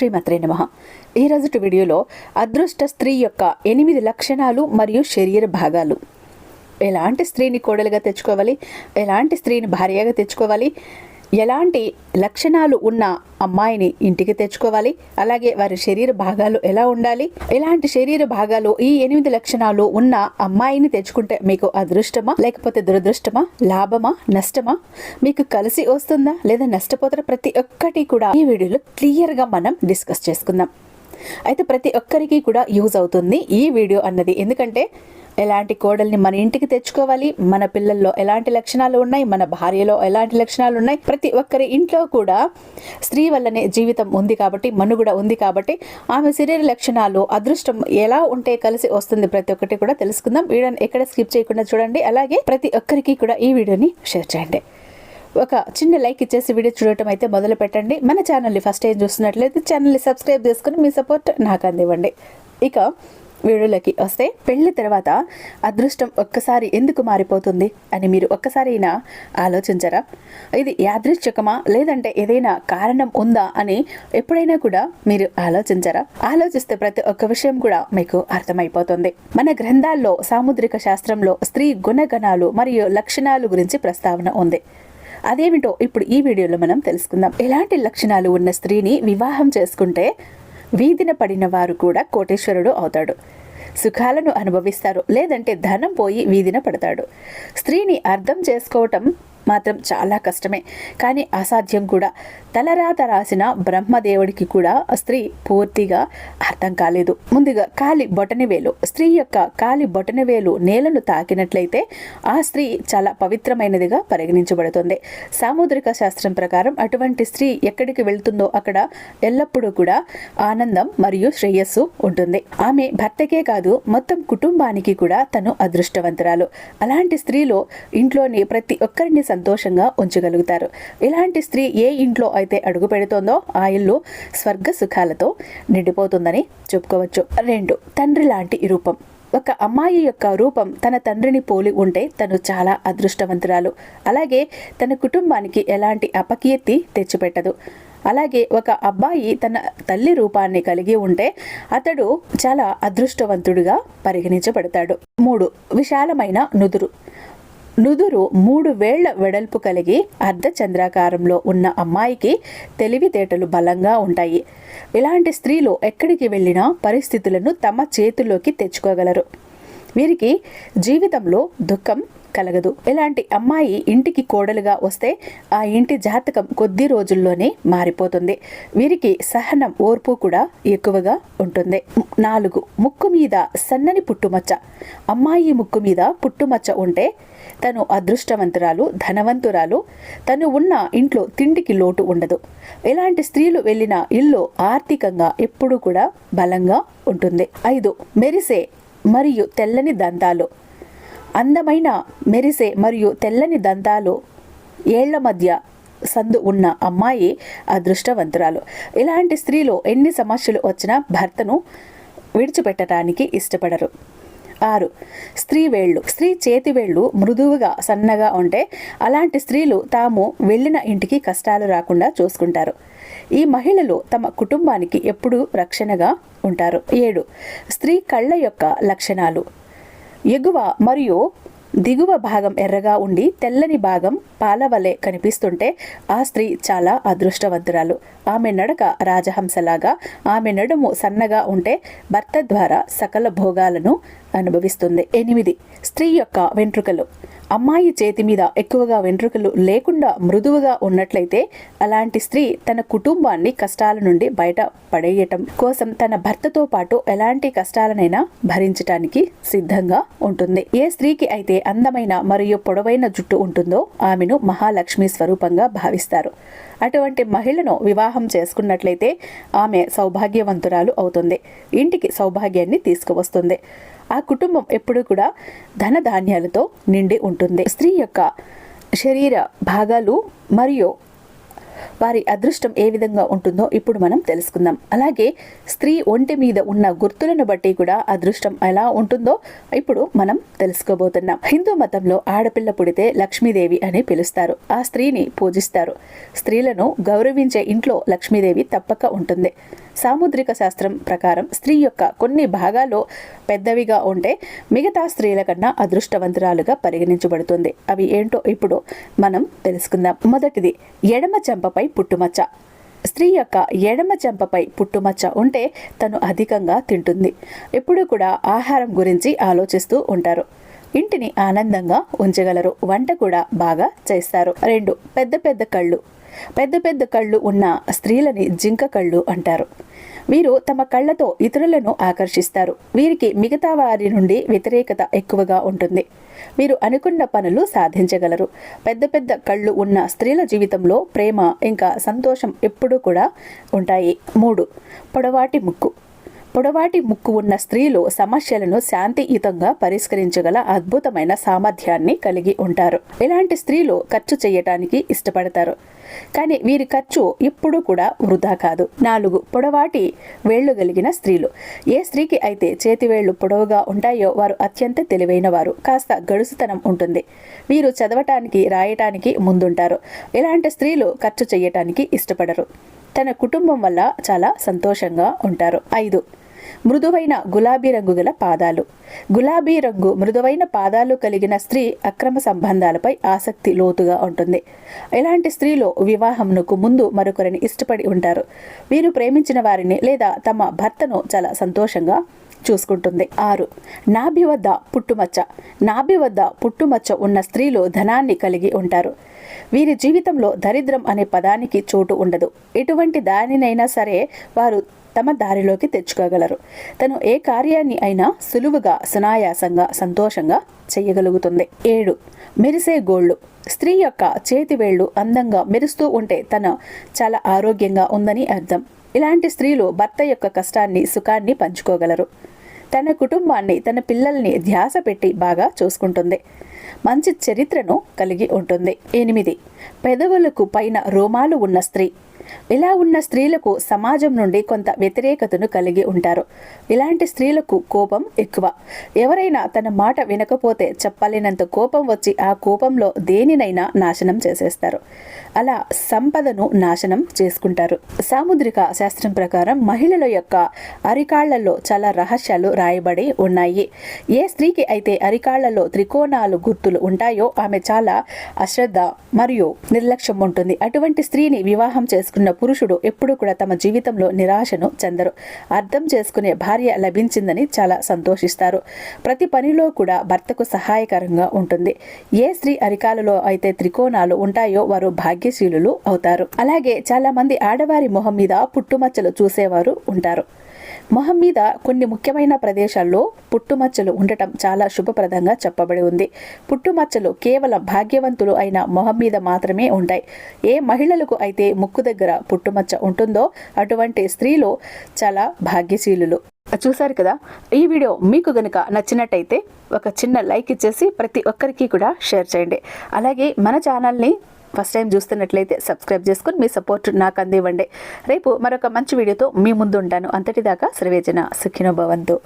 శ్రీమత్రే నమ. ఈరోజుటి వీడియోలో అదృష్ట స్త్రీ యొక్క ఎనిమిది లక్షణాలు మరియు శరీర భాగాలు. ఎలాంటి స్త్రీని కోడలుగా తెచ్చుకోవాలి? ఎలాంటి స్త్రీని భార్యగా తెచ్చుకోవాలి? ఎలాంటి లక్షణాలు ఉన్న అమ్మాయిని ఇంటికి తెచ్చుకోవాలి? అలాగే వారి శరీర భాగాలు ఎలా ఉండాలి? ఎలాంటి శరీర భాగాలు ఈ ఎనిమిది లక్షణాలు ఉన్న అమ్మాయిని తెచ్చుకుంటే మీకు అదృష్టమా? లేకపోతే దురదృష్టమా? లాభమా? నష్టమా? మీకు కలిసి వస్తుందా? లేదా నష్టపోతారా ప్రతి ఒక్కటి కూడా ఈ వీడియోలో క్లియర్గా మనం డిస్కస్ చేసుకుందాం. అయితే ప్రతి ఒక్కరికి కూడా యూజ్ అవుతుంది ఈ వీడియో అన్నది. ఎందుకంటే ఎలాంటి కోడల్ని మన ఇంటికి తెచ్చుకోవాలి? మన పిల్లల్లో ఎలాంటి లక్షణాలు ఉన్నాయి? మన భార్యలో ఎలాంటి లక్షణాలు ఉన్నాయి? ప్రతి ఒక్కరి ఇంట్లో కూడా స్త్రీ వల్లనే జీవితం ఉంది కాబట్టి మనుగడ ఉంది కాబట్టి ఆమె శరీర లక్షణాలు అదృష్టం ఎలా ఉంటే కలిసి వస్తుంది ప్రతి ఒక్కటి కూడా తెలుసుకుందాం. వీడియోని ఎక్కడ స్కిప్ చేయకుండా చూడండి. అలాగే ప్రతి ఒక్కరికి కూడా ఈ వీడియోని షేర్ చేయండి. ఒక చిన్న లైక్ ఇచ్చేసి వీడియో చూడటం అయితే మొదలు పెట్టండి. మన ఛానల్ని ఫస్ట్ టైం చూస్తున్నట్లయితే ఛానల్ని సబ్స్క్రైబ్ చేసుకుని మీ సపోర్ట్ నాకు అందివ్వండి. ఇక వీడియోలోకి వస్తే పెళ్ళి తర్వాత అదృష్టం ఒక్కసారి ఎందుకు మారిపోతుంది అని మీరు ఒక్కసారైనా ఆలోచించరా? ఇది యాదృశ్చకమా లేదంటే ఏదైనా కారణం ఉందా అని ఎప్పుడైనా కూడా మీరు ఆలోచించరా? ఆలోచిస్తే ప్రతి ఒక్క విషయం కూడా మీకు అర్థమైపోతుంది. మన గ్రంథాల్లో సాముద్రిక శాస్త్రంలో స్త్రీ గుణగణాలు మరియు లక్షణాలు గురించి ప్రస్తావన ఉంది. అదేమిటో ఇప్పుడు ఈ వీడియోలో మనం తెలుసుకుందాం. ఎలాంటి లక్షణాలు ఉన్న స్త్రీని వివాహం చేసుకుంటే వీధిన పడిన వారు కూడా కోటేశ్వరుడు అవుతాడు. సుఖాలను అనుభవిస్తారు. లేదంటే ధనం పోయి వీధిన పడతాడు. స్త్రీని అర్థం చేసుకోవటం మాత్రం చాలా కష్టమే. కానీ అసాధ్యం కూడా. తలరాత రాసిన బ్రహ్మదేవుడికి కూడా స్త్రీ పూర్తిగా అర్థం కాలేదు. ముందుగా కాలి బొటనవేలు స్త్రీ యొక్క కాలి బొటనవేలు నేలను తాకినట్లయితే ఆ స్త్రీ చాలా పవిత్రమైనదిగా పరిగణించబడుతుంది. సాముద్రిక శాస్త్రం ప్రకారం అటువంటి స్త్రీ ఎక్కడికి వెళ్తుందో అక్కడ ఎల్లప్పుడూ కూడా ఆనందం మరియు శ్రేయస్సు ఉంటుంది. ఆమె భర్తకే కాదు మొత్తం కుటుంబానికి కూడా తను అదృష్టవంతురాలు. అలాంటి స్త్రీలో ఇంట్లోని ప్రతి ఒక్కరిని సంతోషంగా ఉంచగలుగుతారు. ఇలాంటి స్త్రీ ఏ ఇంట్లో అయితే అడుగు పెడుతోందో ఆ ఇల్లు స్వర్గ సుఖాలతో నిండిపోతుందని చెప్పుకోవచ్చు. రెండు తండ్రి లాంటి రూపం. ఒక అమ్మాయి యొక్క రూపం తన తండ్రిని పోలి ఉంటే తను చాలా అదృష్టవంతురాలు. అలాగే తన కుటుంబానికి ఎలాంటి అపకీర్తి తెచ్చిపెట్టదు. అలాగే ఒక అబ్బాయి తన తల్లి రూపాన్ని కలిగి ఉంటే అతడు చాలా అదృష్టవంతుడిగా పరిగణించబడతాడు. మూడు విశాలమైన నుదురు. నుదురు మూడు వేళ్ళ వెడల్పు కలిగి అర్ధచంద్రాకారంలో ఉన్న అమ్మాయికి తెలివితేటలు బలంగా ఉంటాయి. ఇలాంటి స్త్రీలు ఎక్కడికి వెళ్ళినా పరిస్థితులను తమ చేతుల్లోకి తెచ్చుకోగలరు. వీరికి జీవితంలో దుఃఖం కలగదు. ఇలాంటి అమ్మాయి ఇంటికి కోడలుగా వస్తే ఆ ఇంటి జాతకం కొద్ది రోజుల్లోనే మారిపోతుంది. వీరికి సహనం ఓర్పు కూడా ఎక్కువగా ఉంటుంది. నాలుగు ముక్కు మీద సన్నని పుట్టుమచ్చ. అమ్మాయి ముక్కు మీద పుట్టుమచ్చ ఉంటే తను అదృష్టవంతురాలు ధనవంతురాలు. తను ఉన్న ఇంట్లో తిండికి లోటు ఉండదు. ఇలాంటి స్త్రీలు వెళ్ళిన ఇల్లు ఆర్థికంగా ఎప్పుడూ కూడా బలంగా ఉంటుంది. ఐదు మెరిసే మరియు తెల్లని దంతాలు. అందమైన మెరిసే మరియు తెల్లని దంతాలు ఏళ్ళ మధ్య సందు ఉన్న అమ్మాయి అదృష్టవంతురాలు. ఇలాంటి స్త్రీలు ఎన్ని సమస్యలు వచ్చినా భర్తను విడిచిపెట్టడానికి ఇష్టపడరు. ఆరు స్త్రీ వేళ్ళు. స్త్రీ చేతి వేళ్ళు మృదువుగా సన్నగా ఉంటే అలాంటి స్త్రీలు తాము వెళ్ళిన ఇంటికి కష్టాలు రాకుండా చూసుకుంటారు. ఈ మహిళలు తమ కుటుంబానికి ఎప్పుడూ రక్షణగా ఉంటారు. ఏడు స్త్రీ కళ్ళ యొక్క లక్షణాలు. ఎగువ మరియు దిగువ భాగం ఎర్రగా ఉండి తెల్లని భాగం పాలవలే కనిపిస్తుంటే ఆ స్త్రీ చాలా అదృష్టవంతురాలు. ఆమె నడక రాజహంసలాగా ఆమె నడుము సన్నగా ఉంటే భర్త ద్వారా సకల భోగాలను అనుభవిస్తుంది. ఎనిమిది. స్త్రీ యొక్క వెంట్రుకలు. అమ్మాయి చేతి మీద ఎక్కువగా వెంట్రుకలు లేకుండా మృదువుగా ఉన్నట్లయితే అలాంటి స్త్రీ తన కుటుంబాన్ని కష్టాల నుండి బయట పడేయటం కోసం తన భర్తతో పాటు ఎలాంటి కష్టాలనైనా భరించటానికి సిద్ధంగా ఉంటుంది. ఏ స్త్రీకి అయితే అందమైన మరియు పొడవైన జుట్టు ఉంటుందో ఆమెను మహాలక్ష్మి స్వరూపంగా భావిస్తారు. అటువంటి మహిళను వివాహం చేసుకున్నట్లయితే ఆమె సౌభాగ్యవంతురాలు అవుతుంది. ఇంటికి సౌభాగ్యాన్ని తీసుకువస్తుంది. ఆ కుటుంబం ఎప్పుడూ కూడా ధన ధాన్యాలతో నిండి ఉంటుంది. స్త్రీ యొక్క శరీర భాగాలు మరియు వారి అదృష్టం ఏ విధంగా ఉంటుందో ఇప్పుడు మనం తెలుసుకుందాం. అలాగే స్త్రీ ఒంటి మీద ఉన్న గుర్తులను బట్టి కూడా అదృష్టం ఎలా ఉంటుందో ఇప్పుడు మనం తెలుసుకోబోతున్నాం. హిందూ మతంలో ఆడపిల్ల పుడితే లక్ష్మీదేవి అని పిలుస్తారు. ఆ స్త్రీని పూజిస్తారు. స్త్రీలను గౌరవించే ఇంట్లో లక్ష్మీదేవి తప్పక ఉంటుంది. సాముద్రిక శాస్త్రం ప్రకారం స్త్రీ యొక్క కొన్ని భాగాలు పెద్దవిగా ఉంటే మిగతా స్త్రీల కన్నా అదృష్టవంతురాలుగా పరిగణించబడుతుంది. అవి ఏంటో ఇప్పుడు మనం తెలుసుకుందాం. మొదటిది ఎడమ చెంపపై పుట్టుమచ్చ. స్త్రీ యొక్క ఎడమ చెంపపై పుట్టుమచ్చ ఉంటే తను అధికంగా తింటుంది. ఎప్పుడూ కూడా ఆహారం గురించి ఆలోచిస్తూ ఉంటారు. ఇంటిని ఆనందంగా ఉంచగలరు. వంట కూడా బాగా చేస్తారు. రెండు పెద్ద పెద్ద కళ్ళు. పెద్ద పెద్ద కళ్ళు ఉన్న స్త్రీలని జింక కళ్ళు అంటారు. వీరు తమ కళ్ళతో ఇతరులను ఆకర్షిస్తారు. వీరికి మిగతా వారి నుండి వ్యతిరేకత ఎక్కువగా ఉంటుంది. వీరు అనుకున్న పనులు సాధించగలరు. పెద్ద పెద్ద కళ్ళు ఉన్న స్త్రీల జీవితంలో ప్రేమ ఇంకా సంతోషం ఎప్పుడూ కూడా ఉంటాయి. మూడు పొడవాటి ముక్కు. పొడవాటి ముక్కు ఉన్న స్త్రీలు సమస్యలను శాంతియుతంగా పరిష్కరించగల అద్భుతమైన సామర్థ్యాన్ని కలిగి ఉంటారు. ఇలాంటి స్త్రీలు ఖర్చు చేయటానికి ఇష్టపడతారు? కానీ వీరి ఖర్చు ఎప్పుడూ కూడా వృధా కాదు. నాలుగు పొడవాటి వేళ్ళు కలిగిన స్త్రీలు. ఏ స్త్రీకి అయితే చేతివేళ్ళు పొడవుగా ఉంటాయో వారు అత్యంత తెలివైన వారు. కాస్త గడుసుతనం ఉంటుంది. వీరు చదవటానికి రాయటానికి ముందుంటారు. ఇలాంటి స్త్రీలు ఖర్చు చేయటానికి ఇష్టపడరు. తన కుటుంబం వల్ల చాలా సంతోషంగా ఉంటారు. ఐదు మృదువైన గులాబీ రంగు గల పాదాలు. గులాబీ రంగు మృదువైన పాదాలు కలిగిన స్త్రీ అక్రమ సంబంధాలపై ఆసక్తి లోతుగా ఉంటుంది. ఇలాంటి స్త్రీలో వివాహంకు ముందు మరొకరిని ఇష్టపడి ఉంటారు? వీరు ప్రేమించిన వారిని లేదా తమ భర్తను చాలా సంతోషంగా చూసుకుంటుంది. ఆరు. నాభి వద్ద పుట్టుమచ్చ. నాభి వద్ద పుట్టుమచ్చ ఉన్న స్త్రీలు ధనాన్ని కలిగి ఉంటారు. వీరి జీవితంలో దరిద్రం అనే పదానికి చోటు ఉండదు. ఎటువంటి దానినైనా సరే వారు తమ దారిలోకి తెచ్చుకోగలరు. తను ఏ కార్యాన్ని అయినా సులువుగా సునాయాసంగా సంతోషంగా చేయగలుగుతుంది. ఏడు. మెరిసే గోళ్ళు. స్త్రీ యొక్క చేతివేళ్ళు అందంగా మెరుస్తూ ఉంటే తన చాలా ఆరోగ్యంగా ఉందని అర్థం. ఇలాంటి స్త్రీలు భర్త యొక్క కష్టాన్ని సుఖాన్ని పంచుకోగలరు. తన కుటుంబాన్ని తన పిల్లల్ని ధ్యాస పెట్టి బాగా చూసుకుంటుంది. మంచి చరిత్రను కలిగి ఉంటుంది. ఎనిమిది. పెదవులకు పైన రోమాలు ఉన్న స్త్రీ. ఇలా ఉన్న స్త్రీలకు సమాజం నుండి కొంత వ్యతిరేకతను కలిగి ఉంటారు. ఇలాంటి స్త్రీలకు కోపం ఎక్కువ. ఎవరైనా తన మాట వినకపోతే చెప్పలేనంత కోపం వచ్చి ఆ కోపంలో దేనినైనా నాశనం చేసేస్తారు. అలా సంపదను నాశనం చేసుకుంటారు. సాముద్రిక శాస్త్రం ప్రకారం మహిళల యొక్క అరికాళ్ళలో చాలా రహస్యాలు రాయబడి ఉన్నాయి. ఏ స్త్రీకి అయితే అరికాళ్ళలో త్రికోణాలు గుర్తులు ఉంటాయో ఆమె చాలా అశ్రద్ధ మరియు నిర్లక్ష్యం ఉంటుంది. అటువంటి స్త్రీని వివాహం చేసుకున్న పురుషుడు ఎప్పుడూ కూడా తమ జీవితంలో నిరాశను చెందరు. అర్థం చేసుకునే భార్య లభించిందని చాలా సంతోషిస్తారు. ప్రతి పనిలో కూడా భర్తకు సహాయకరంగా ఉంటుంది. ఏ స్త్రీ అరికాలలో అయితే త్రికోణాలు ఉంటాయో వారు భాగ్యశీలులు అవుతారు. అలాగే చాలా మంది ఆడవారి మొహం మీద పుట్టుమచ్చలు చూసేవారు ఉంటారు. మొహం మీద కొన్ని ముఖ్యమైన ప్రదేశాల్లో పుట్టుమచ్చలు ఉండటం చాలా శుభప్రదంగా చెప్పబడి ఉంది. పుట్టుమచ్చలు కేవలం భాగ్యవంతులు అయిన మొహం మీద మాత్రమే ఉంటాయి. ఏ మహిళలకు అయితే ముక్కు దగ్గర పుట్టుమచ్చ ఉంటుందో అటువంటి స్త్రీలు చాలా భాగ్యశీలులు. చూసారు కదా? ఈ వీడియో మీకు గనుక నచ్చినట్టయితే ఒక చిన్న లైక్ ఇచ్చేసి ప్రతి ఒక్కరికి కూడా షేర్ చేయండి. అలాగే మన ఛానల్ని ఫస్ట్ టైం చూస్తున్నట్లయితే సబ్స్క్రైబ్ చేసుకుని మీ సపోర్ట్ నాకు అందివ్వండి. రేపు మరొక మంచి వీడియోతో మీ ముందు ఉంటాను. అంతటిదాకా సర్వేజన సుఖినో భవంతు.